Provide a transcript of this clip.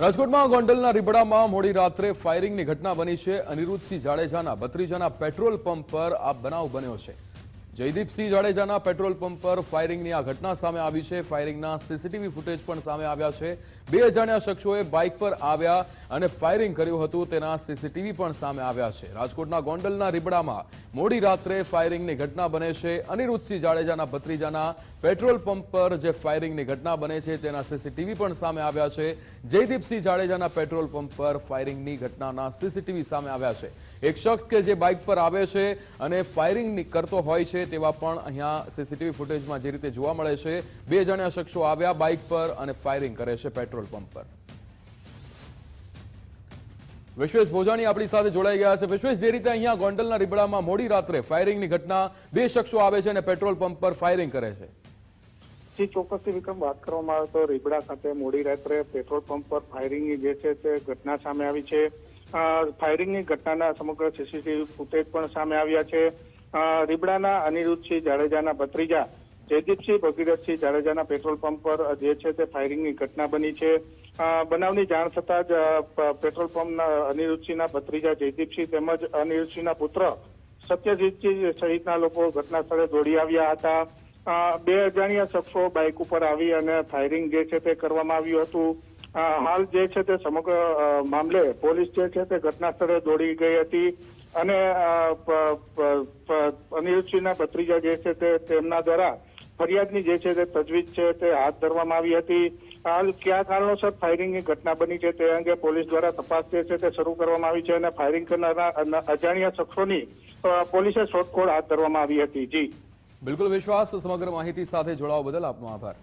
રાજકોટમાં ગોંડલના રીબડામાં મોડી રાત્રે ફાયરિંગની ઘટના બની છે. અનિરુદ્ધસિંહ જાડેજાના ભત્રીજાના પેટ્રોલ પંપ પર આ બનાવ બન્યો છે. જયદીપસિંહ જાડેજાના પેટ્રોલ પંપ પર ફાયરિંગની આ ઘટના સામે આવી છે. ફાયરિંગના સીસીટીવી ફૂટેજ પણ સામે આવ્યા છે. બે અજાણ્યા શખ્સોએ બાઇક પર આવ્યા અને ફાયરિંગ કર્યું હતું તેના સીસીટીવી પણ સામે આવ્યા છે. રાજકોટના ગોંડલના રીબડામાં મોડી રાત્રે ફાયરિંગની ઘટના બને છે. અનિરુદ્ધસિંહ જાડેજાના ભત્રીજાના પેટ્રોલ પંપ પર જે ફાયરિંગની ઘટના બને છે તેના સીસીટીવી પણ સામે આવ્યા છે. જયદીપસિંહ જાડેજાના પેટ્રોલ પંપ પર ફાયરિંગની ઘટનાના સીસીટીવી સામે આવ્યા છે. એક શખ્સ કે જે બાઇક પર આવે છે અને ફાયરિંગ કરતો હોય છે તેવા પણ અહીંયા સીસીટીવી ફૂટેજમાં જે રીતે જોવા મળે છે, બે જણા શખ્સો આવ્યા બાઇક પર અને ફાયરિંગ કરે છે પેટ્રોલ પંપ પર. વિશ્વેશ ભોજાણી આપણી સાથે જોડાઈ ગયા છે. વિશ્વેશ, જે રીતે અહીંયા ગોંડલના રીબડામાં મોડી રાત્રે ફાયરિંગની ઘટના, બે શખ્સો આવે છે અને પેટ્રોલ પંપ પર ફાયરિંગ કરે છે. જે, ચોક્કસથી વિક્રમ, વાત કરવામાં આવે તો રીબડા ખાતે મોડી રાત્રે પેટ્રોલ પંપ પર ફાયરિંગની જે છે તે ઘટના સામે આવી છે. ફાયરિંગની ઘટનાના સમગ્ર સીસીટીવી ફૂટેજ પણ સામે આવ્યા છે. રીબડાના અનિરુદ્ધસિંહ જાડેજાના ભત્રીજા જયદીપસિંહ ભગીરથસિંહ જાડેજાના પેટ્રોલ પંપ પર જે છે તે ફાયરિંગની ઘટના બની છે. બનાવની જાણ થતાં જ પેટ્રોલ પંપના અનિરુદ્ધસિંહના ભત્રીજા જયદીપસિંહ તેમજ અનિરુદ્ધસિંહના પુત્ર સત્યજીતસિંહ સહિતના લોકો ઘટના સ્થળે દોડી આવ્યા હતા. બે અજાણ્યા શખ્સો બાઇક ઉપર આવી અને ફાયરિંગ જે છે તે કરવામાં આવ્યું હતું. હાલ જે છે તે સમગ્ર મામલે પોલીસ જે છે તે ઘટના સ્થળે દોડી ગઈ હતી અને અનિરુદ્ધસિંહના ભત્રીજા જે છે તે તેમના દ્વારા ફરિયાદની જે છે તે તજવીજ છે તે હાથ ધરવામાં આવી હતી. હાલ કયા કારણોસર ફાયરિંગની ઘટના બની છે તે અંગે પોલીસ દ્વારા તપાસ જે છે તે શરૂ કરવામાં આવી છે અને ફાયરિંગ કરનારા અજાણ્યા શખ્સોની પોલીસે શોધખોળ હાથ ધરવામાં આવી હતી. જી. બિલકુલ વિશ્વાસ, સમગ્ર માહિતી સાથે જોડાવા બદલ આપનો આભાર.